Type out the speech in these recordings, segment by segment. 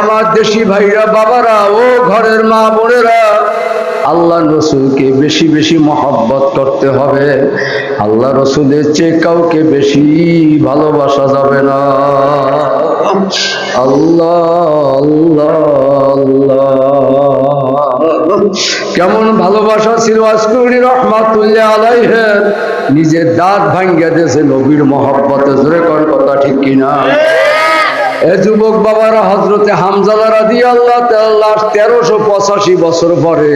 আমার দেশি ভাইরা, বাবারা, ও ঘরের মা বোনেরা, আল্লাহ রসুলকে বেশি বেশি মহব্বত করতে হবে। আল্লাহ রসুলের চেয়ে কাউকে বেশি ভালোবাসা যাবে না। আল্লাহ আল্লাহ কেমন ভালোবাসা ছিল আসকুরি রহমাতুল্লাহ আলাইহের নিজের দাঁত ভাঙ্গিয়া দিয়েছে নবীর মহব্বতে। জোরে কোন কথা ঠিক কিনা? এ যুবক বাবারা হজরতে হামজালা আল্লাহ তাল্লাহ তেরোশো পঁচাশি বছর পরে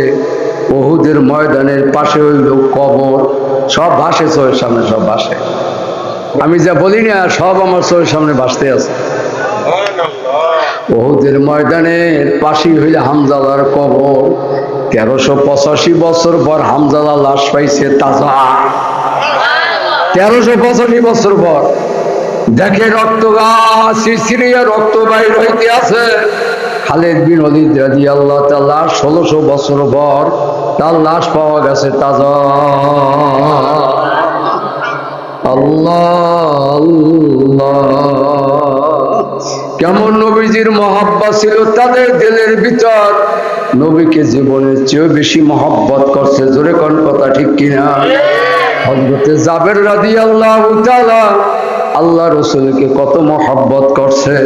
বহুদের ময়দানের পাশে হইল কবর। সব ভাসে চোখের সামনে সব ভাসে। আমি যা বলি না সব আমার চোখের সামনে ভাসতে আছে। বহুদের ময়দানের পাশেই হইলে হামজালার কবর। তেরোশো পঁচাশি বছর পর হামজালা লাশ পাইছে তাজা। তেরোশো পঁচাশি বছর পর দেখে রক্ত গাছ সিরিয়া রক্ত বাইর হইতে আছে। খালেদ বিন অলিদ রাজি আল্লাহ তার লাশ ষোলোশো বছর পর তার লাশ পাওয়া গেছে তাজা। কেমন নবীজির মহাব্বা ছিল তাদের দিলের ভিতর। নবীকে জীবনের চেয়েও বেশি মহব্বত করছে, জোরে কোন কথা ঠিক কিনা? হজরতে জাবের রাদি আল্লাহ আল্লাহ রসুলকে কত মহব্বত করছে।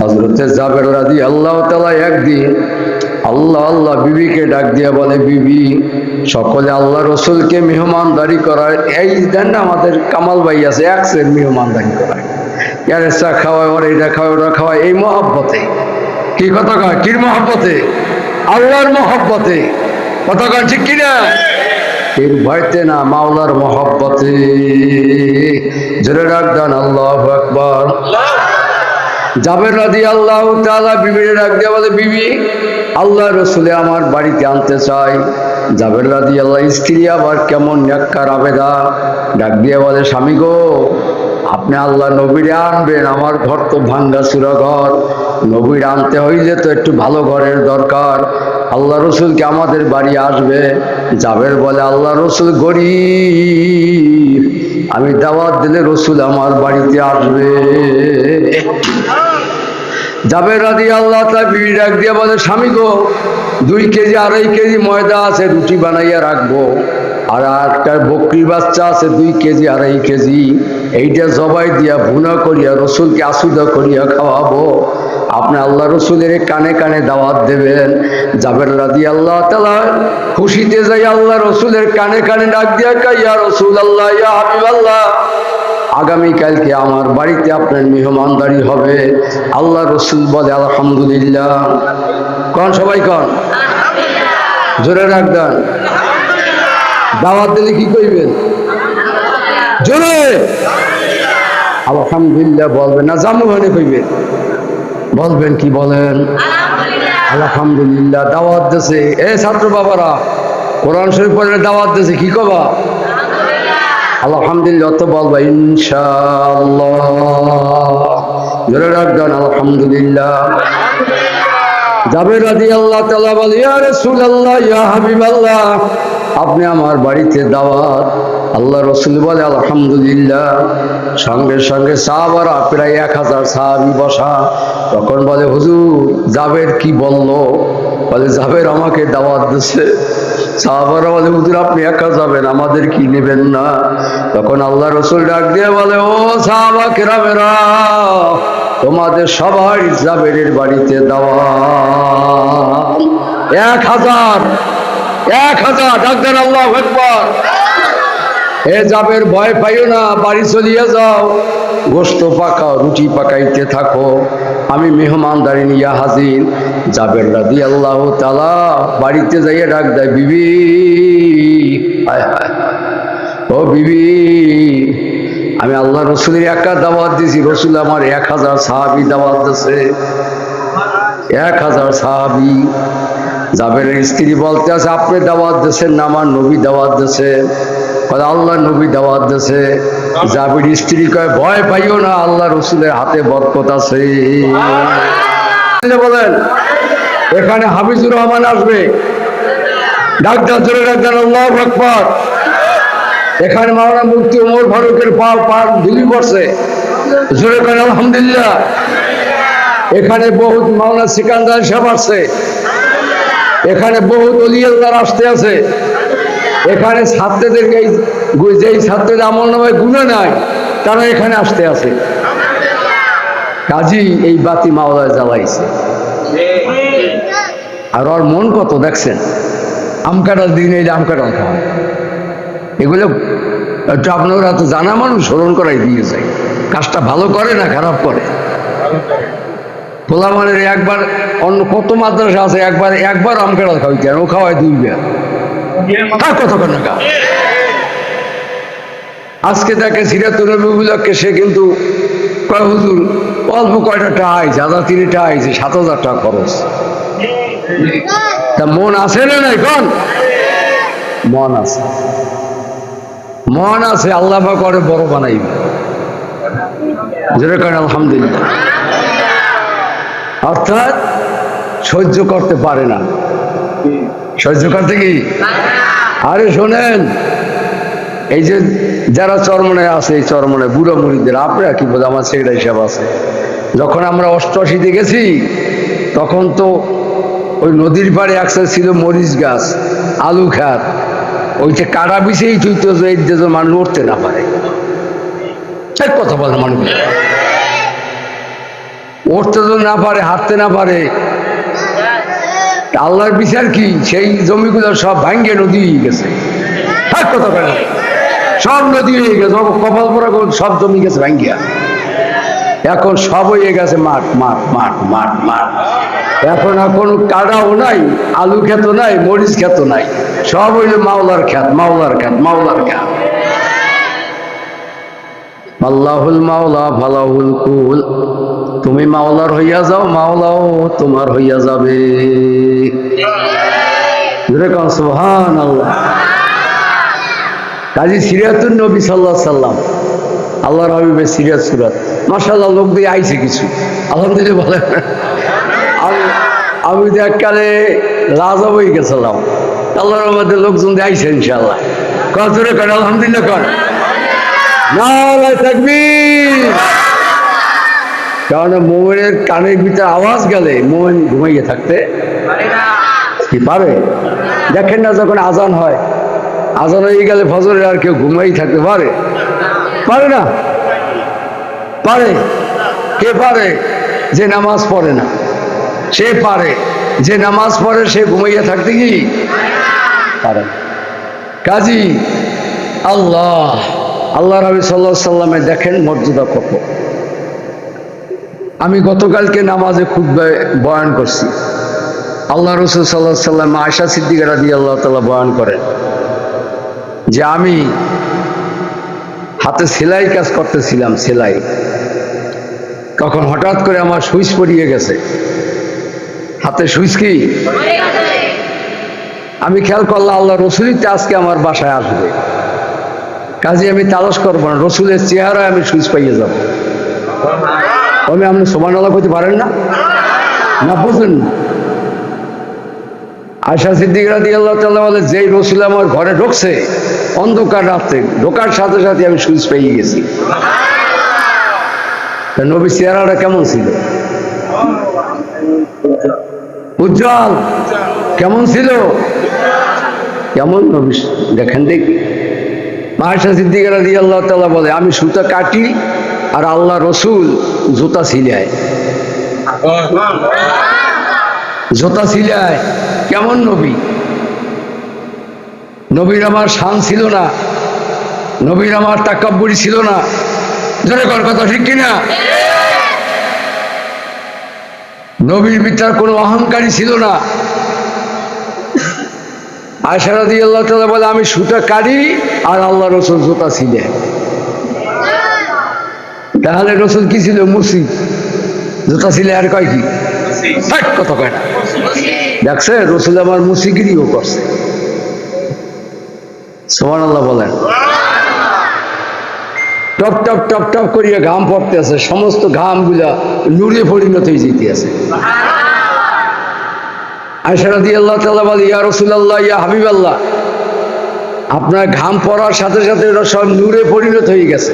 হজরতে জাবের রাদি আল্লাহ তালা একদিন আল্লাহ আল্লাহ বিবিকে ডাক দিয়া বলে, বিবি, সকলে আল্লাহ রসুলকে মেহমানদারি করায় এই দেন আমাদের কামাল ভাই আছে একসের মেহমানদারি করায় ইয়ারে চা খাওয়ায় ওর এটা খাওয়ায় ওরা খাওয়ায়, এই মহব্বতে। কি কথা কয়? কির মহব্বতে? আল্লাহর মহব্বতে। কথা কয় ঠিক কিনা? এর ভয়তে না মাওলার মহব্বতে। জোরে রাখদান আল্লাহ আকবর। না দিয়ে আল্লাহ তালা বিবিরে ডাক দিয়ে বলে, বিবি আল্লাহ রসুলে আমার বাড়িতে আনতে চাই। জাবের রাদি আল্লাহ স্ত্রী আবার কেমন ন্যাক্কার আবেদা? ডাক দিয়ে বলে, স্বামী গো আপনি আল্লাহ নবীরে আনবেন, আমার ঘর তো ভাঙ্গা চুরা ঘর। নবীর আনতে হইলে তো একটু ভালো ঘরের দরকার। আল্লাহ রসুলকে আমাদের বাড়ি আসবে? জাবের বলে আল্লাহ রসুল গরিব। আমি দাওয়াত দিলে রসুল আমার বাড়িতে আসবে। যাবে রাদি আল্লাহ তা বিড়ি ডাক দিয়ে বলে, স্বামী গো, দুই কেজি আড়াই কেজি ময়দা আছে, রুটি বানাইয়া রাখব। আর একটা বকরি বাচ্চা আছে দুই কেজি আড়াই কেজি। এইটা জবাই দিয়া ভুনা করিয়া রসুলকে আসুদা করিয়া খাওয়াবো। আপনি আল্লাহ রসুলের কানে কানে দাওয়াত দেবেন। যাবেন রাদি আল্লাহ তালা খুশিতে যাই আল্লাহ রসুলের কানে কানে ডাক দিয়া কাইয়া রসুল আল্লাহ ইয়া হাবিব আল্লাহ আগামীকালকে আমার বাড়িতে আপনার মেহমানদারি হবে। আল্লাহ রসুল বলে আলহামদুলিল্লাহ। কন সবাই কন? জোরে রাখবেন দাওয়াত দিলে কি কইবেন? জোরে! আলহামদুলিল্লাহ বলবেন না জামু মানে কইবেন। বলবেন কি বলেন? আলহামদুলিল্লাহ, দাওয়াত দেশে এ ছাত্র বাবারা, কোরআন শরীফ পড়লে দাওয়াত দেশে কি কবা? আলহামদুলিল্লাহ তো বলবা, ইনশাআল্লাহ। জোরে রাখবেন, আলহামদুলিল্লাহ। জাবের রাদি আল্লাহ তালা বলে, ইয়া রাসূলুল্লাহ, ইয়া হাবিবাল্লাহ আপনি আমার বাড়িতে দাওয়াত। আল্লাহ রসুল বলে, আলহামদুলিল্লাহ। সঙ্গে সঙ্গে সাহাবারা প্রায় এক হাজার সাহাবি বসা। তখন বলে, হুজুর, জাবের কি বলল? বলে, জাবের আমাকে দাওয়াত দিছে। সাহাবারা বলে, হুজুর, আপনি একা যাবেন, আমাদের কি নেবেন না? তখন আল্লাহ রসুল ডাক দিয়ে বলে, ও সাহাবা কেরামেরা, তোমাদের সবাই জাবেরের বাড়িতে দাওয়া এক হাজার এক হাজার ডাক্তার আল্লাহ একবার এ যাবের ভয় পাইও না, বাড়ি চলিয়ে যাও। গোস্ত পাকাও, রুটি পাকাইতে থাকো। আমি মেহমানদারি নিয়ে হাজির। যাবের রাদি আল্লাহ তালা বাড়িতে যাইয়ে ডাক দেয়, বিবি হায় হায়। ও বিবি, আমি আল্লাহ রসুলের একা দাওয়াত দিছি। রসুল আমার এক হাজার সাহাবি দাওয়াত দিছে। এক হাজার সাহাবি জাবেরের স্ত্রী বলতে আছে আপনি দাওয়াত দিয়েছেন না আমার নবী দাওয়াত দিয়েছে। আল্লাহ নবী দাওয়াত দিয়েছে। জাবির স্ত্রী কয় ভয় পাইও না আল্লাহ রসুলের হাতে বরকত আছে। বলেন এখানে হাফিজুর রহমান আসবে। ডাক্তার জোরে ডাক্তার আল্লাহ আকবর। এখানে মাওলানা মুক্তি ওমর ফারুকের পা পা ধুলি পড়ছে। জোরে আলহামদুলিল্লাহ। এখানে বহুত মাওনা সিকান্দার সাহেব আসছে। এখানে বহুত অলিয়ালদার আসতে আছে। এখানে ছাত্রদেরকে যেই ছাত্রদের আমল নামে গুণে নাই, তারা এখানে আসতে আছে। কাজী এই বাতি মাওলায় জ্বালাইছে। আর ওর মন কত দেখছেন? আম কাটার দিন এই যে আম কাটাল খাওয়া এগুলো একটু আপনারা তো জানা মানুষ স্মরণ করাই দিয়ে যায়। কাজটা ভালো করে না খারাপ করে? পোলামানের একবার, অন্য কত মাদ্রাসা আছে, একবার একবার আম কাটাল খাওয়াইতে ও খাওয়ায় দুইবার তার কথা কেন আজকে দেখে সিরাতুল নবীগুলোকে সে কিন্তু কয় অল্প কয়টা টাইজ হাজার তিনে টাইজ সাত হাজার টাকা খরচ। তা মন আছে না নাই, কোন? মন আছে। মন আছে, আল্লাহ করে বড় বানাইবে। যেরকম আলহামদুলিল্লাহ। অর্থাৎ সহ্য করতে পারে না। সহ্য করতে কি? আরে শোনেন, এই যে যারা চরমনে আছে, এই চরমনে বুড়ো মুড়িদের, আপনারা কি বোধ আমার সেটা হিসাব আছে? যখন আমরা অষ্টআশিতে গেছি, তখন তো ওই নদীর পাড়ে একসাথে ছিল মরিচ গাছ, আলু খাত ওইটা কাটা বিষেই তুই তো যে মানুষ উঠতে না পারে। ঠিক কথা বলে মানুষ। উঠতে তো না পারে, হাঁটতে না পারে। আল্লাহর বিচার কি? সেই জমিগুলো সব ভাঙ্গে নদী হয়ে গেছে। সব নদী হয়ে গেছে কপাল পরা সব জমি গেছে ভাঙ্গিয়া। এখন সব হয়ে গেছে মাঠ মাঠ মাঠ মাঠ মাঠ। এখন কোনো কাটাও নাই, আলু খেত নাই, মরিচ খেত নাই। সব হইল মাওলার খ্যাত মাওলার খ্যাত মাওলার খ্যাত আল্লাহুল মাওলা ফালাহুল কুল। তুমি মাওলার হইয়া যাও, মাওলাও তোমার হইয়া যাবে। সুহান আল্লাহ কাজী সিরিয়াতুল নবী সাল্লাহ সাল্লাম আল্লাহর হাবিবের সিরিয়াত সুরাত। মাসাল্লাহ লোক দিয়ে আইছে কিছু। আলহামদুলিল্লাহ বলে আমি তো এককালে রাজা হয়ে গেছিলাম। আল্লাহর মধ্যে লোকজন দিয়ে আইছে ইনশাল্লাহ কত কর আলহামদুলিল্লাহ কর কারণ মোমেনের কানের ভিতরে আওয়াজ গেলে মোমেন ঘুমাইয়ে থাকতে কি পারে? দেখেন না যখন আজান হয়, আজান হয়ে গেলে ফজরের আর কেউ ঘুমাই থাকতে পারে? পারে না? পারে। কে পারে? যে নামাজ পড়ে না। সে পারে। যে নামাজ পড়ে, সে ঘুমাইয়া থাকতে কি? পারে কাজী, আল্লাহ। আল্লাহ রবি সাল্লাহ সাল্লামে দেখেন মর্যাদা কত। আমি গতকালকে নামাজে খুব বয়ান করছি। আল্লাহ রসুল সাল্লাহ সাল্লাম আয়সা সিদ্দিকারা দিয়ে আল্লাহ তালা বয়ান করেন যে আমি হাতে সেলাই কাজ করতেছিলাম, সেলাই। তখন হঠাৎ করে আমার সুইচ পড়িয়ে গেছে। হাতে সুইচ কি? আমি খেয়াল করলাম আল্লাহ রসুলিতে আজকে আমার বাসায় আসবে। কাজে আমি তালাশ করব না, রসুলের চেহারায় আমি সুইচ পাইয়ে যাব। আমি আপনি সমান আল্লাহ করতে পারেন না? না বুঝলেন না? আশা সিদ্দিকরা দিয়ে আল্লাহ তাল্লাহ বলে, যেই রসুল আমার ঘরে ঢুকছে, অন্ধকার রাত্রে ঢোকার সাথে সাথে আমি সুইচ পেয়ে গেছি। নবী চেহারাটা কেমন ছিল? উজ্জ্বল। কেমন ছিল? কেমন নবী? দেখেন দেখি। মাহাশা সিদ্দিকারা দিয়ে আল্লাহ তাল্লাহ বলে, আমি সুতা কাটি আর আল্লাহ রসুল জুতা সিলায় জোতা সিলায় কেমন নবী? নবীর আমার শান ছিল না। নবীর আমার তাকাব্বুরি ছিল না। জোরে কর কথা ঠিক কিনা? নবীর ভিতর কোনো অহংকারী ছিল না। আয়সারা দিয়ে আল্লাহ তালা বলে, আমি সুতা কাটি আর আল্লাহ রসুল জোতা ছিলে তাহলে রসুল কি ছিল? মুসি। জোতা ছিলে আর কয় কি? কথা কয় দেখছে, রসুল আমার মুসিগিরিও করছে। সোমান আল্লাহ বলেন। টপ টপ টপ টপ করিয়া ঘাম পড়তে আছে সমস্ত ঘামগুলা নুরে পরিণত হয়ে যেতে আছে আয়সারা দিয়ে আল্লাহ তাল্লাহ বলে, ইয়া রসুল আল্লাহ ইয়া হাবিব আল্লাহ আপনার ঘাম পড়ার সাথে সাথে ওরা সব নূরে পরিণত হয়ে গেছে।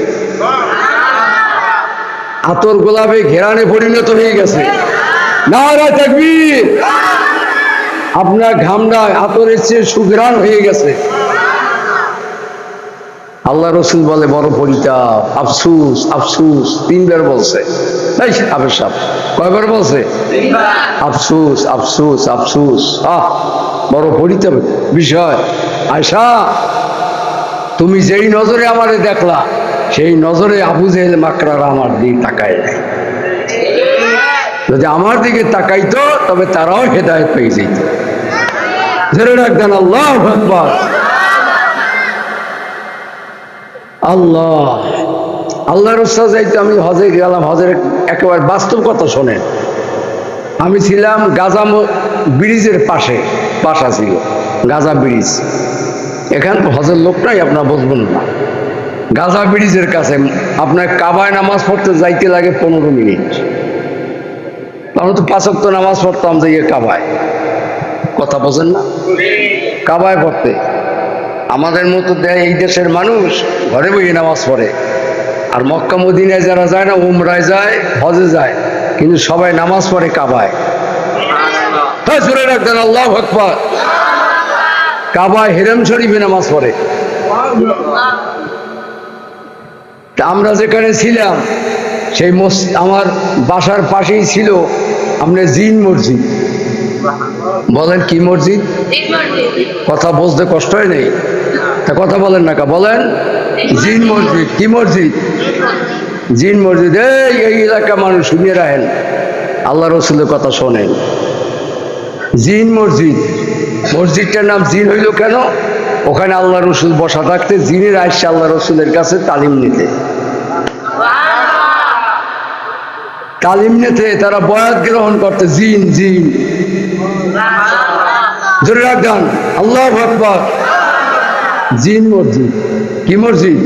আতর গোলাপে ঘেরানে পরিণত হয়ে গেছে। নারা তাকবীর! আপনার ঘামটা আতরের চেয়ে সুঘ্রাণ হয়ে গেছে। আল্লাহ রসুল বলে বড় পরিতাপ আফসুস আফসুস তিনবার বলছে। সাপ কয়বার বলছে? আফসুস আফসুস আফসুস আহ বড় পরিতাপ বিষয়। আয়সা তুমি যেই নজরে আমারে দেখলা, সেই নজরে আবু জেহেল মাকড়ারা আমার দিকে তাকায় নাই। যদি আমার দিকে তাকাইতো, তবে তারাও হেদায়ত পেয়ে যেত। ধরে রাখতেন আল্লাহ আকবার। আল্লাহ, আল্লাহর উৎসাহ যাইতে আমি হজে গেলাম, হজের একেবারে বাস্তব কথা শোনেন। আমি ছিলাম গাজা ব্রিজের পাশে বাসা ছিল, গাজা ব্রিজ। এখান হজের লোকটাই আপনার বুঝবেন না। গাজা ব্রিজের কাছে আপনার কাবায় নামাজ পড়তে যাইতে লাগে পনেরো মিনিট। আমরা তো পাঁচক তো নামাজ পড়তাম যে কাবায়। কথা বোঝেন না? কাবায় পড়তে। আমাদের মতো এই দেশের মানুষ ঘরে বসে নামাজ পড়ে। আর মক্কা মদিনায় যারা যায় না, উমরায় যায়, হজে যায়, কিন্তু সবাই নামাজ পড়ে কাবায়। হ্যাঁ জোরে রাখতেন আল্লাহ আকবার। কাবায় হেরেম শরীফে নামাজ পড়ে। আমরা যেখানে ছিলাম, সেই আমার বাসার পাশেই ছিল আপনার জিন মসজিদ। বলেন কি মসজিদ? কথা বুঝতে কষ্ট হয় নেই? তা কথা বলেন না কা, বলেন। জিন মসজিদ, কি মসজিদ? জিন মসজিদ, এই এই এলাকা মানুষ, শুনিয়ে রাখেন। আল্লাহ রসুলের কথা শোনেন। জিন মসজিদ মসজিদটার নাম জিন হইল কেন? ওখানে আল্লাহ রসুল বসা থাকতে জিনের আসছে আল্লাহ রসুলের কাছে তালিম নিতে। তালিম নিতে তারা বয়াত গ্রহণ করতে, জিন জিন। ধরে রাখবেন, আল্লাহ আকবর। জিন মসজিদ। কি মসজিদ?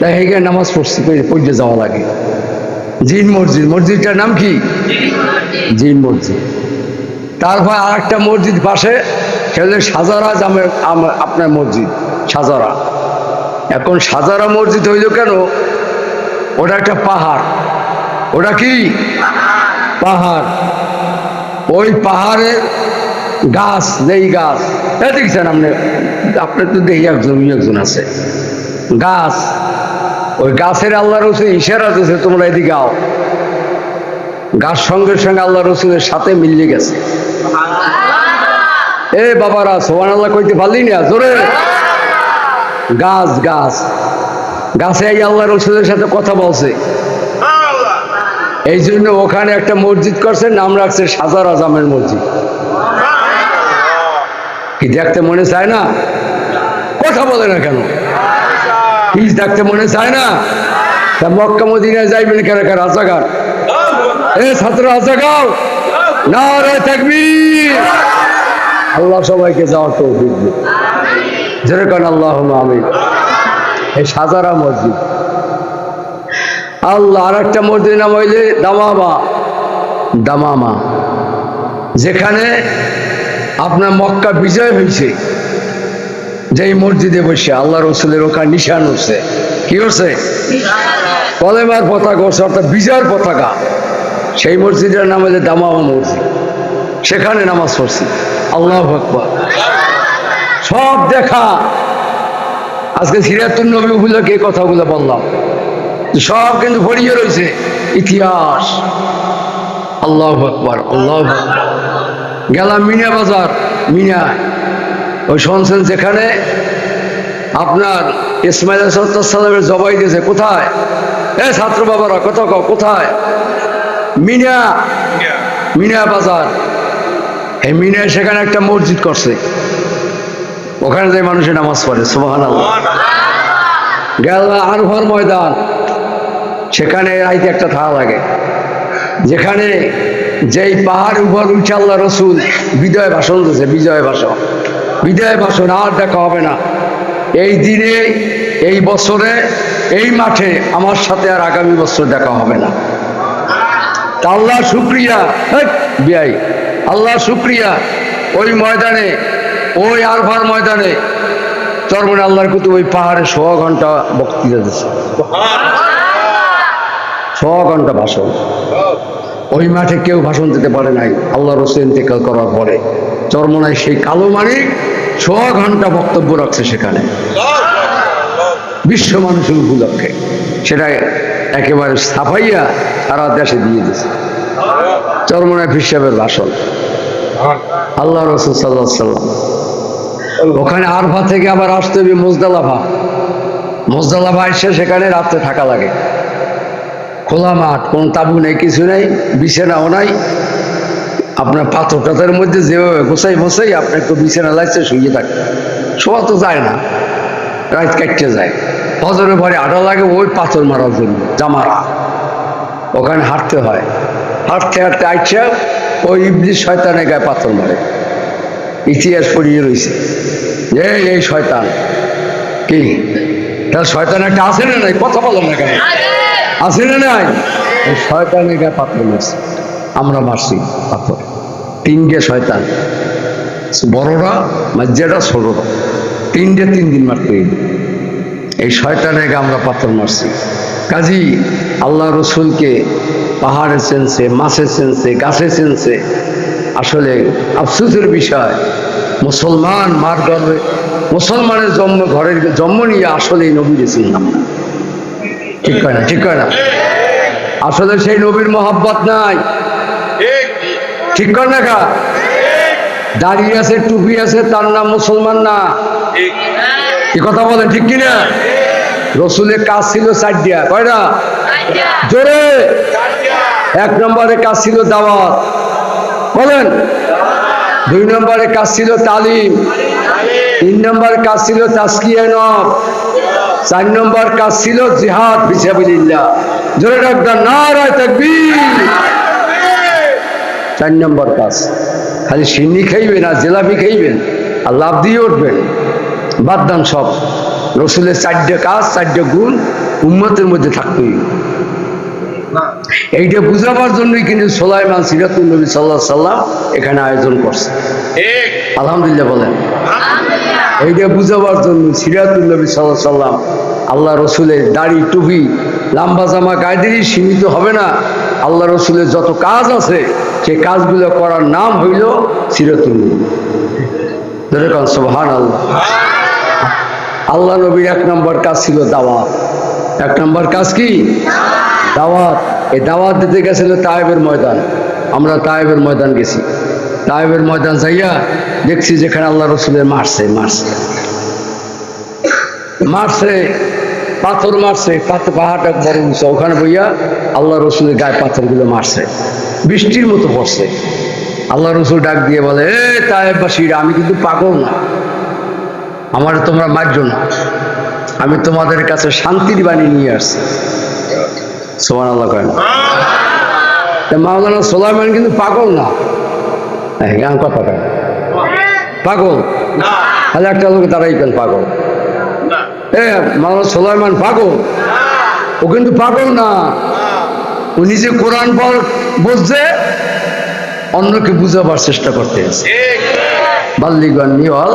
তাই নামাজ পড়ছি পড়তে যাওয়া লাগে। জিন মসজিদ। মসজিদটার নাম কি? জিন মসজিদ। তারপর আর একটা মসজিদ পাশে সেটা সাজারা আম- আপনার মসজিদ, সাজারা। এখন সাজারা মসজিদ হইল কেন? ওটা একটা পাহাড়। ওটা কি? পাহাড়। ওই পাহাড়ের গাছ যেই গাছ। দেখছেন আপনি আপনার তো দেখি একজন একজন আছে। গাছ। ওই গাছের আল্লাহ রসুল ইশারা দিয়েছে, তোমরা এদিকে আও। গাছ সঙ্গে সঙ্গে আল্লাহ রসুলের সাথে মিলিয়ে গেছে। এ বাবারা সোহান আল্লাহ কইতে পারলি না? জোরে। গাছ গাছ। গাছে আল্লাহ রসুলের সাথে কথা বলছে। এই জন্য ওখানে একটা মসজিদ করছে, নাম রাখছে সাজার আজামের মসজিদ। কি দেখতে মনে চায় না? কথা বলে না কেন? কি দেখতে মনে চায় না? তা মক্কা মদিনায় যাইবেন কেন কেন রাজাগার এ ছাত্র রাজাগাও না রে থাকবি আল্লাহ সবাইকে যাওয়ার তো দিবে যেরকম আল্লাহ আমি এই সাজারা মসজিদ। আল্লাহ আর একটা মসজিদ নাম হইলে দামামা। দামামা। যেখানে আপনার মক্কা বিজয় হয়েছে যেই মসজিদে বসে আল্লাহ রসুলের ওখানে নিশান হচ্ছে কি হচ্ছে কলেমার পতাকা হচ্ছে অর্থাৎ বিজয়ের পতাকা। সেই মসজিদের নাম হইলে দামামা মসজিদ। সেখানে নামাজ পড়ছি। আল্লাহ আকবর। সব দেখা। আজকে সিরাতুল নবী উপলক্ষে এই কথাগুলো বললাম। সব কিন্তু ভরিয়ে রয়েছে। ইতিহাস। আল্লাহ আকবর আল্লাহ। গেলাম মিনা বাজার মিনা। ওই শুনছেন যেখানে আপনার ইসমাইল সালামের জবাই দিয়েছে কোথায়? এ ছাত্র বাবারা কথা কোথায়? মিনা। মিনা বাজার। এই মিনা সেখানে একটা মসজিদ করছে। ওখানে যাই মানুষে নামাজ পড়ে সুবাহান গেল আরভার ময়দান। সেখানে আইতে একটা থাকা লাগে। যেখানে যেই পাহাড় উপর উঠে আল্লাহ রসুল বিজয় ভাষণ দিয়েছে বিজয় ভাষণ। বিজয় ভাষণ আর দেখা হবে না। এই দিনে এই বছরে এই মাঠে আমার সাথে আর আগামী বছর দেখা হবে না। তা আল্লাহ শুক্রিয়া। বিয়াই আল্লাহ শুক্রিয়া ওই ময়দানে, ওই আরভার ময়দানে। চরমনে আল্লাহর কুতু ওই পাহাড়ে ছ ঘণ্টা বক্তৃতা দিচ্ছে। ছ ঘণ্টা ভাষণ। ওই মাঠে কেউ ভাষণ দিতে পারে নাই আল্লাহ রসুল ইন্তেকাল করার পরে। চরমনায় সেই কালো মানিক ছ ঘণ্টা বক্তব্য রাখছে সেখানে। বিশ্ব মানুষের উপলক্ষে। সেটা একেবারে সাফাইয়া সারা দেশে দিয়ে দিছে চরমনায় হিসাবের ভাষণ আল্লাহ রসুল সাল্লাহ সাল্লাম ওখানে আরফা থেকে আবার আসতে হবে মোজদালাভা মোজদালাভা এসে সেখানে রাত্রে থাকা লাগে। খোলা মাঠ, কোন তাবু নেই, কিছু নেই, বিছানাও নাই। আপনার পাথর টাথরের মধ্যে যেভাবে গোসাই বসাই আপনি একটু বিছানা লাগছে শুয়ে থাকে। শোয়া তো যায় না, রাত কাটতে যায়। ফজরের পরে আটা লাগে, ওই পাথর মারার জন্য জামারা ওখানে হাঁটতে হয়। হাঁটতে হাঁটতে আইসা ওই ইবলিশ শয়তানের গায়ে পাথর মারে। ইতিহাস পড়িয়ে রয়েছে যে এই শয়তান। কি? তার শয়তান একটা আছে না নাই? কথা বলো না কেন? আছে না নাই? ওই শয়তানের গায়ে পাথর মারছে। আমরা মারছি পাথর। তিনটে শয়তান। বড়রা মাঝেটা ছোটরা। তিনটে তিন দিন মারতে এই শয়তানের গায়ে আমরা পাথর মারছি। কাজী আল্লাহ রসুলকে পাহাড়ে চেনছে মাছে চেনছে গাছে চেনছে। আসলে আফসোসের বিষয় মুসলমান মার গর্বে মুসলমানের জন্ম ঘরের জন্ম নিয়ে আসলে নবীর চিনলাম না ঠিক হয় না ঠিক হয় না? আসলে সেই নবীর মোহাব্বত নাই। ঠিক কর না কা দাঁড়িয়ে আছে টুপি আছে তার নাম মুসলমান না। কি কথা বলেন ঠিক কিনা? রসুলের কাজ ছিল চারটিয়া কয়টা জোরে। এক নম্বরে কাজ ছিল দাওয়াত। বলেন। দুই নম্বরে কাজ ছিল তালিম। তিন নম্বর কাজ ছিল তাস্কিয়া নব চার নম্বর কাজ ছিল জিহাদ বিসাবিল্লাহ জোরে ডাক্তার নারায় থাকবি চার নম্বর কাজ। খালি সিন্নি খাইবেন আর জেলাপি খাইবেন। আর লাভ দিয়ে উঠবেন। বাদ দান সব। রসুলের চারটে কাজ চারটে গুণ উম্মতের মধ্যে থাকতেই। এইটা বুঝাবার জন্যই কিন্তু সোলাইমান সিরাতুল নবী সাল্লাহ সাল্লাম এখানে আয়োজন করছে। আলহামদুলিল্লাহ বলেন। এইটা বুঝাবার জন্য সিরাতুল নবী সাল্লাহ সাল্লাম আল্লাহ রসুলের দাড়ি টুপি লাম্বা জামা গায়ে সীমিত হবে না। আল্লাহ রসুলের যত কাজ আছে সে কাজগুলো করার নাম হইল সিরাতুল নবী। ধরে কন সোহান আল্লাহ আল্লাহ নবীর এক নম্বর কাজ ছিল দাওয়াত। এক নম্বর কাজ কি? দাওয়াত। এই দাওয়াত দিতে গেছিল তায়েবের ময়দান। আমরা তায়েবের ময়দান গেছি। তায়েবের ময়দান যাইয়া দেখছি যেখানে আল্লাহ রসুলের মারছে মারছে। মারছে, পাথর মারছে পাথর পাহাড়টা বড় উঁচা, ওখানে বইয়া আল্লাহ রসুলের গায়ে পাথরগুলো মারছে। বৃষ্টির মতো পড়ছে। আল্লাহ রসুল ডাক দিয়ে বলে, এ তায়েববাসীরা, আমি কিন্তু পাগল না। আমার তোমরা মারছ না। আমি তোমাদের কাছে শান্তির বাণী নিয়ে আসছি। সোমান আল্লাহ কয় না। মাওলানা সোলাইমান কিন্তু পাগল না। হ্যাঁ গান কথা কয়। পাগল? তাহলে একটা লোক দাঁড়াই পেন পাগল? এ মাওলানা সোলাইমান পাগল? ও কিন্তু পাগল না। ও নিজে কোরআন পড় বুঝছে অন্যকে বুঝাবার চেষ্টা করতে আছে। বাল্লিগণ নিওয়াল।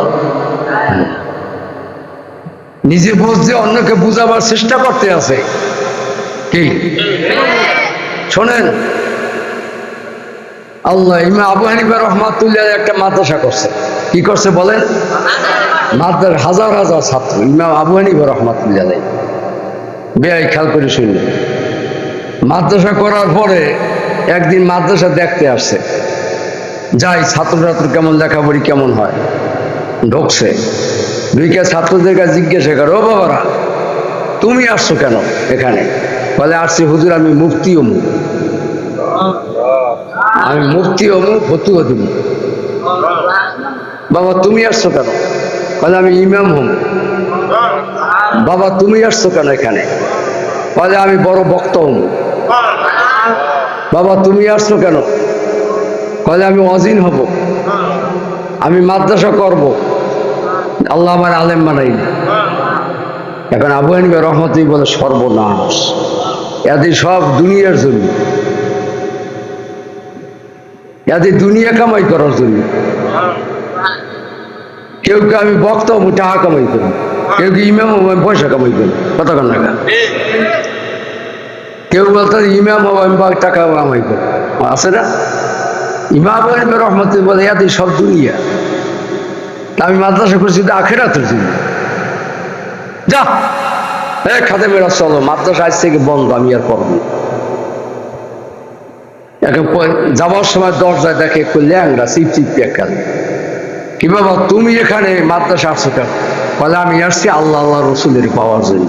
নিজে বুঝছে অন্যকে বুঝাবার চেষ্টা করতে আছে। কি? শোনেন, আল্লাহ ইমা আবু হানিফা রহমাতুল্লাহ একটা মাদ্রাসা করছে। কি করছে বলেন? মাদ্রাস হাজার হাজার ছাত্র ইমাম আবু হানিফা রহমাতুল্লাহ বেআই খেয়াল করে শুনলেন মাদ্রাসা করার পরে একদিন মাদ্রাসা দেখতে আসছে। যাই ছাত্র ছাত্র কেমন লেখাপড়ি কেমন হয়? ঢুকছে। দুইকে ছাত্রদের কাছে জিজ্ঞাসা করো, ও বাবারা, তুমি আসছো কেন এখানে? বলে, আসছি হুজুর, আমি মুক্তি অমু আমি মুফতি অমু ফতুয়া দিব। বাবা, তুমি আসছো কেন? বলে, আমি ইমাম হম। বাবা, তুমি আসছো কেন এখানে? বলে, আমি বড় বক্ত হম। বাবা, তুমি আসছো কেন? বলে, আমি অজিন হব। আমি মাদ্রাসা করব। আল্লাহ আমার আলেম বানাই এখন আবু হানিফা রহমতুই বলে সর্বনাশ। এদের সব দুনিয়ার জন্য এদের দুনিয়া কামাই করার জন্য কেউ কেউ আমি বক্তা টাকা কামাই করি। কেউ কি ইমাম, আমি পয়সা কামাই করি। কতক্ষণ টাকা কেউ বলতো ইমাম, আমি টাকা কামাই করো। আছে না? ইমাম রহমত বলে ইয়াদ সব দুনিয়া। আমি মাদ্রাসা করছি তো আখেরা তুলছি যা। এ খাতে মেরা চলো মাদ্রাসা আজ থেকে বন্ধ আমি আর করব। এখন যাওয়ার সময় দরজায় দেখে একটু ল্যাংরা চিপ চিপ পেকাল কি বাবা তুমি এখানে মাদ্রাসা আসছো কেন? বলে আমি আসছি আল্লাহ আল্লাহ রসুলের পাওয়ার জন্য।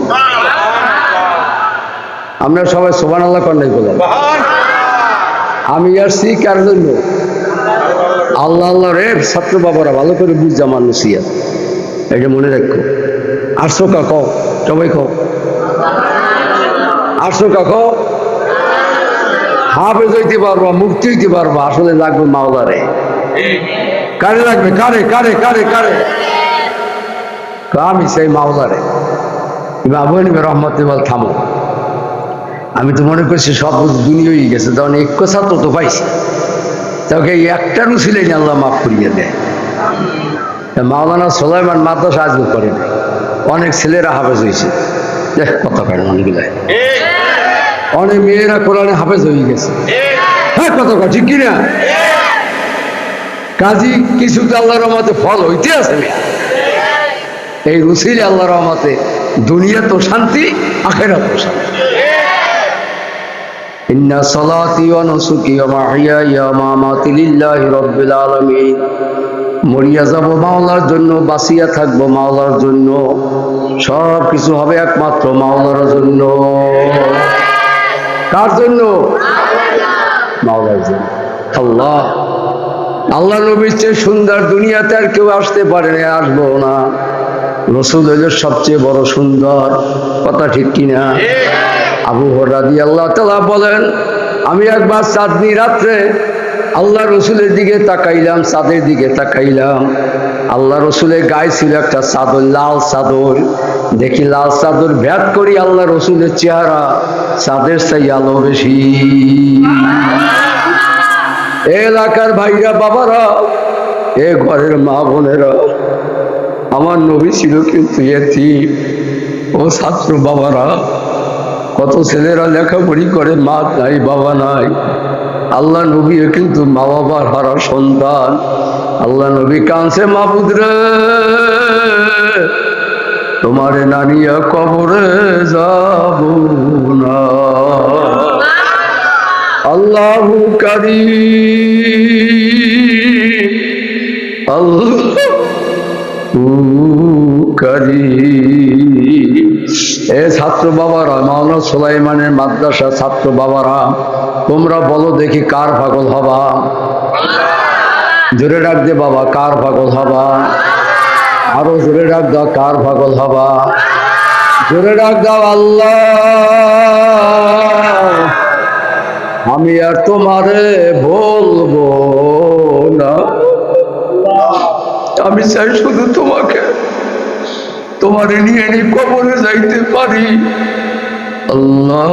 আমরা সবাই সোবান আল্লাহ কন্যাই বললাম আমি আসছি কার জন্য? আল্লাহ আল্লাহ রে ছাত্র বাবারা, ভালো করে বুঝ জামান নসিয়া এটা মনে রাখো। আসছো কাক সবাই কও। আসছো কাক হাফেজ হইতে পারবা মুক্তি হইতে পারবা, আসলে লাগবে মাওলারে কারে লাগবে? কারে কারে কারে কারে? আমি সেই মাওলারে বাবু নিবে রহমত বল থামো। আমি তো মনে করছি সব দুনিয়াই গেছে তখন এক ছাত্র তো পাইছি। তোকে এই একটা রুছিলেন আল্লাহ মাফ করিয়ে দেয়। মাওলানা সোলাইমান মাদ্রাসা আজকে করে নাই। অনেক ছেলেরা হাফেজ হয়েছে। দেখ কত কারণ অনেকগুলাই অনেক মেয়েরা কোরআনে হাফেজ হয়ে গেছে। হ্যাঁ কথা ঠিক কিনা? কাজী, কিছু তো আল্লাহর রহমতে ফল হইতে আছে এই রুসিলে আল্লাহর রহমতে দুনিয়া তো শান্তি আখেরা তো শান্তি। নুসুকি ওয়া মাহইয়ায়া ওয়া মামাতি লিল্লাহি রাব্বিল আলামিন। মরিয়া যাব মাওলার জন্য বাসিয়া থাকব মাওলার জন্য। সব কিছু হবে একমাত্র মাওলার জন্য। কার জন্য? মাওলার জন্য। আল্লাহ। আল্লাহ নবীর চেয়ে সুন্দর দুনিয়াতে আর কেউ আসতে পারে না, আসব না। রসুল সবচেয়ে বড় সুন্দর। কথা ঠিক কিনা? আবু হরাদি আল্লাহ তালা বলেন, আমি একবার চাঁদনি রাত্রে আল্লাহ রসুলের দিকে তাকাইলাম চাঁদের দিকে তাকাইলাম। আল্লাহ রসুলের গায়ে ছিল একটা চাদর লাল চাদর দেখি লাল চাদর ভ্যাট করি আল্লাহ রসুলের চেহারা চাঁদের চাই আলো বেশি। এ এলাকার ভাইরা, বাবারা, এ ঘরের মা বোনেরা, আমার নবী ছিল কিন্তু এতি ও ছাত্র বাবারা কত ছেলেরা লেখাপড়ি করে, মা নাই, বাবা নাই। আল্লাহ নবীও কিন্তু মা বাবার হারা সন্তান। আল্লাহ নবী কানছে মাহবুদ রে, তোমারে নানিয়া কবরে যাব না। আল্লাহ কারি আল্লাহ কারি এ ছাত্র বাবারা, মাওলানা সুলাইমানের মাদ্রাসা ছাত্র বাবারা, তোমরা বলো দেখি কার পাগল হবা? জোরে ডাক দে বাবা, কার পাগল হবা? আরও জোরে ডাক দাও, কার পাগল হবা? জোরে ডাক দাও, আল্লাহ। আমি আর তোমারে বলব না। আমি চাই শুধু তোমাকে তোমারে নিয়ে নিয়ে কবরে যাইতে পারি। আল্লাহ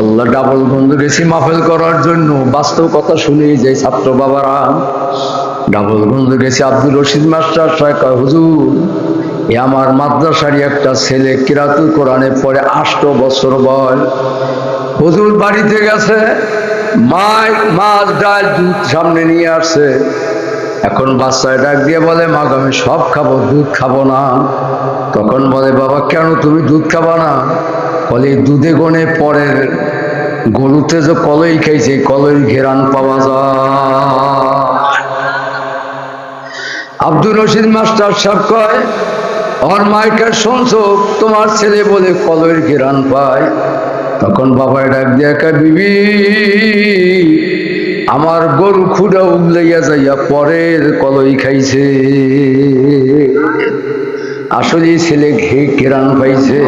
আল্লাহ। ডাবল বন্ধু গেছি মাফেল করার জন্য বাস্তব কথা শুনেই যে ছাত্র বাবারা। ডাবল বন্ধু গেছি আব্দুল রশিদ মাস্টার কয়, হুজুর এ আমার মাদ্রাসারই একটা ছেলে কিরাতুল কোরআনে পড়ে আষ্ট বছর বয়স। হুজুর বাড়িতে গেছে মাই মাছ ডাল দুধ সামনে নিয়ে আসছে। এখন বাচ্চায় ডাক দিয়ে বলে, মা আমি সব খাব, দুধ খাব না। তখন বলে, বাবা, কেন তুমি দুধ খাবা না? বলে দুধে গনে পরের গরুতে যে কলই খাইছে কলই ঘেরান পাওয়া যায়। আব্দুর রশিদ মাস্টার সাহেব কয়, আমার মাইকে শুনছো? তোমার ছেলে বলে কলের ঘেরান পায়। তখন বাবাই ডাক দিয়ে বিবি আমার গরু খুঁড়া উগলাইয়া যাইয়া পরের কলই খাইছে। আসলে ছেলে ঘে ঘেরান পাইছে।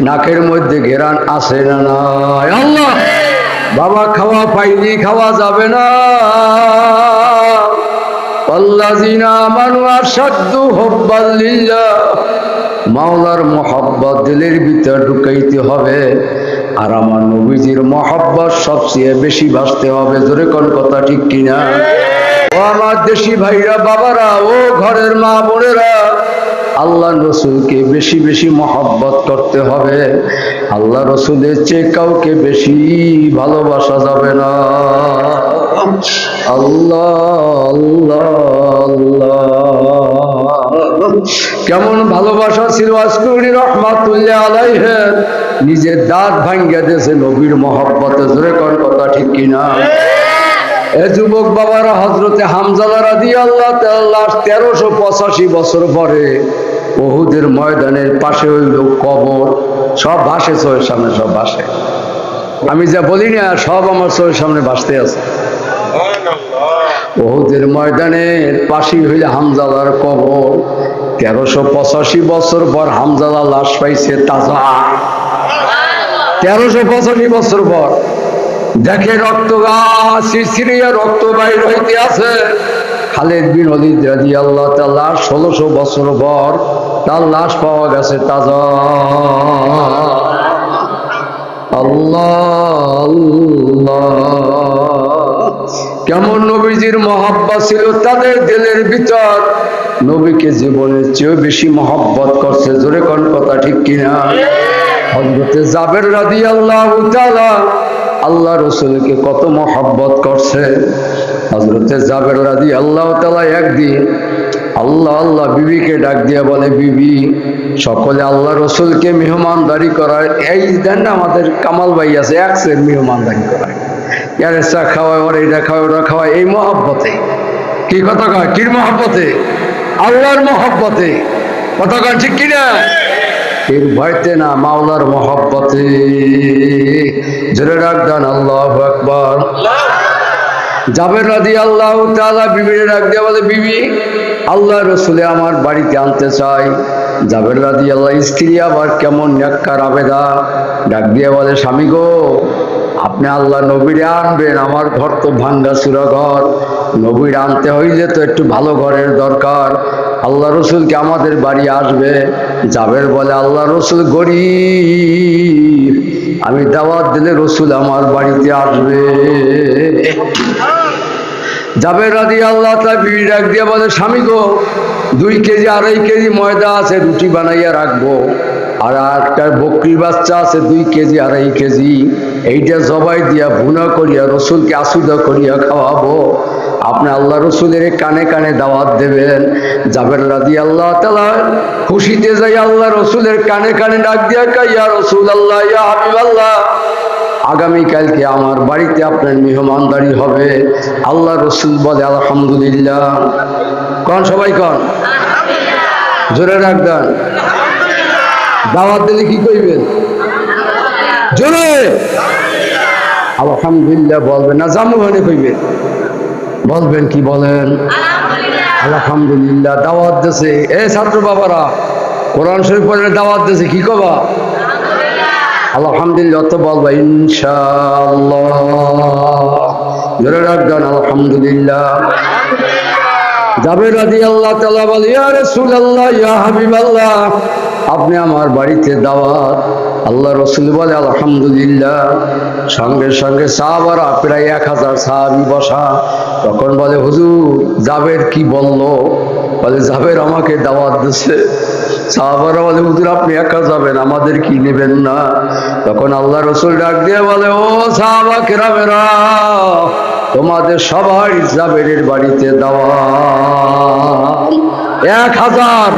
নাকের মধ্যে ঘেরান আসে না আল্লাহ! বাবা খাওয়া পাইনি, খাওয়া যাবে না। আল্লাযিনা আমানু আশাদ্দু হুব্বাল লিল্লাহ। মাওলার মোহাব্বত দিলের ভিতর ঢুকাইতে হবে। আর আমার নবীজির মহাব্বাস সবচেয়ে বেশি ভাসতে হবে, জোরে কোন কথা ঠিক কিনা? ও আমার দেশি ভাইরা, বাবারা, ও ঘরের মা বোনেরা, আল্লাহ রসুলকে বেশি বেশি মহব্বত করতে হবে। আল্লাহ রসুলের চেয়ে কাউকে বেশি ভালোবাসা যাবে না। কেমন ভালোবাসা ছিল আসকুরি রহমাতুল্লাহ আলাইহের নিজের দাঁত ভাঙ্গিয়া দিয়েছে নবীর মহব্বতে। জোরে কোন কথা ঠিক কিনা? এ যুবক বাবারা হজরতে হামজালারা দিয়ে আল্লাহ তাল্লাহ তেরোশো পঁচাশি বছর পরে বহুদের ময়দানের পাশে হইল কবর। সব ভাসে চোখের সামনে সব ভাসে। আমি যা বলি না সব আমার চোখের সামনে ভাসতে আছে। বহুদের ময়দানের পাশেই হইলে হামজালার কবর। তেরোশো পঁচাশি বছর পর হামজালা লাশ পাইছে তাজা। তেরোশো পঁচাশি বছর পর। দেখে রক্ত গাছিয়া রক্ত বাইর হইতে আছে। খালেদ বিন অলিদ রাজি আল্লাহ তার লাশ ষোলোশো বছর পর তার লাশ পাওয়া গেছে তাজা। আল্লাহ আল্লাহ। কেমন নবীজির মহাব্বা ছিল তাদের দিলের ভিতর? নবীকে জীবনের চেয়েও বেশি মহব্বত করছে, জোরে কোন কথা ঠিক কিনা? হজরতে জাবের রাদি আল্লাহ আল্লাহ রসুলকে কত মহব্বত করছে। হজরতে জাবের রাদি আল্লাহ তালা একদিন আল্লাহ আল্লাহ বিবিকে ডাক দিয়ে বলে, বিবি, সকলে আল্লাহ রসুলকে মেহমানদারি করায় এই দেন না আমাদের কামাল ভাই আছে, এক সের মেহমানদারি করায় ইয়ার চা খাওয়ায়, ওর এটা খাওয়ায়, ওরা খাওয়ায়। এই মহব্বতে। কি কথা কয়? কির মহব্বতে? আল্লাহর মহব্বতে। কথা কয় ঠিক কিনা? এর ভয়তে না, মাওলার মহব্বতে। জোরে রাখদান আল্লাহ আকবর। জাবের রাদি আল্লাহ তালা বিবির ডাক দিয়ে বলে, বিবি, আল্লাহ রসুলে আমার বাড়িতে আনতে চাই। জাবের রাদি আল্লাহ স্ত্রী আবার কেমন ন্যাক্কার আবেদা। ডাক দিয়ে বলে, স্বামী গো আপনি আল্লাহ নবীরে আনবেন, আমার ঘর তো ভাঙ্গা চুরা ঘর। নবীর আনতে হইলে তো একটু ভালো ঘরের দরকার। আল্লাহ রসুলকে আমাদের বাড়ি আসবে? জাবের বলে আল্লাহ রসুল গরিব। আমি দাওয়াত দিলে রসুল আমার বাড়িতে আসবে। যাবে রাদি আল্লাহ তা বিড়ি ডাক দিয়ে বলে, স্বামী গো, দুই কেজি আড়াই কেজি ময়দা আছে, রুটি বানাইয়া রাখব। আর একটা বকরির বাচ্চা আছে দুই কেজি আড়াই কেজি। এইটা জবাই দিয়া ভুনা করিয়া রসুলকে আসুদা করিয়া খাওয়াবো। আপনি আল্লাহ রসুলের কানে কানে দাওয়াত দেবেন। জাবের রাদি আল্লাহ তালা খুশিতে যাই আল্লাহ রসুলের কানে কানে ডাক দিয়া কাইয়া রসুল আল্লাহ ইয়া হাবিব আল্লাহ আগামীকালকে আমার বাড়িতে আপনার মেহমানদারি হবে। আল্লাহ রসুল বলে আলহামদুলিল্লাহ। কন সবাই কন? জোরে রাখবেন। দাওয়াত দিলে কি কইবেন? জোরে! আলহামদুলিল্লাহ বলবেন না, জামু মানে কইবেন। বলবেন কি বলেন? আলহামদুলিল্লাহ, দাওয়াত দেশে এ ছাত্র বাবারা, কোরআন শরীফ পড়লে দাওয়াত দেশে কি কবা? আলহামদুলিল্লাহ তো বলবা, ইনশাআল্লাহ। জোরে রাখবেন, আলহামদুলিল্লাহ। যাবে রাজি আল্লাহ তালা বলে, ইয়া রাসূলুল্লাহ, ইয়া হাবিবাল্লাহ, আপনি আমার বাড়িতে দাওয়াত। আল্লাহ রসুল বলে, আলহামদুলিল্লাহ। সঙ্গে সঙ্গে সাহাবারা প্রায় এক হাজার সাহাবি বসা। তখন বলে, হুজুর, জাবের কি বলল? বলে, জাবের আমাকে দাওয়াত দিচ্ছে সাহাবারা বলে, হুজুর, আপনি একা যাবেন, আমাদের কি নেবেন না? তখন আল্লাহ রসুল ডাক দিয়ে বলে, ও সাহাবা কেরামেরা তোমাদের সবাই জাবেরের বাড়িতে দাওয়া। এক হাজার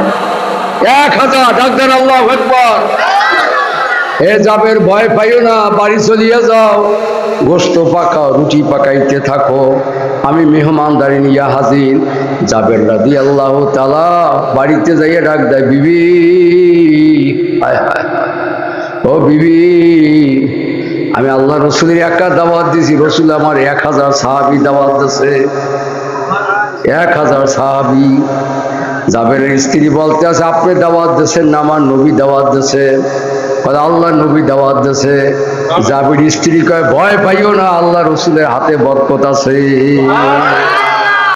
এক হাজার ডাক্তার আল্লাহ একবার এ জাবের, ভয় পাইও না, বাড়ি চলিয়ে যাও। গোস্ত পাকাও রুটি পাকাইতে থাকো। আমি মেহমানদারি নিয়ে হাজির। জাবের রাদি আল্লাহ তালা বাড়িতে যাইয়ে ডাক দেয়, বিবি হায় হায়। ও বিবি আমি আল্লাহ রসুলের একা দাওয়াত দিছি রসুল আমার এক হাজার সাহাবি দাওয়াত দিছে এক হাজার সাহাবি। জাবেরের স্ত্রী বলতে আছে, আপনি দাওয়াত দিয়েছেন না, আমার নবী দাওয়াত বলে আল্লাহ নবী দাওয়াত দিয়েছে। জাবির স্ত্রী কয়, ভয় পাইও না আল্লাহ রসুলের হাতে বরকত আছে।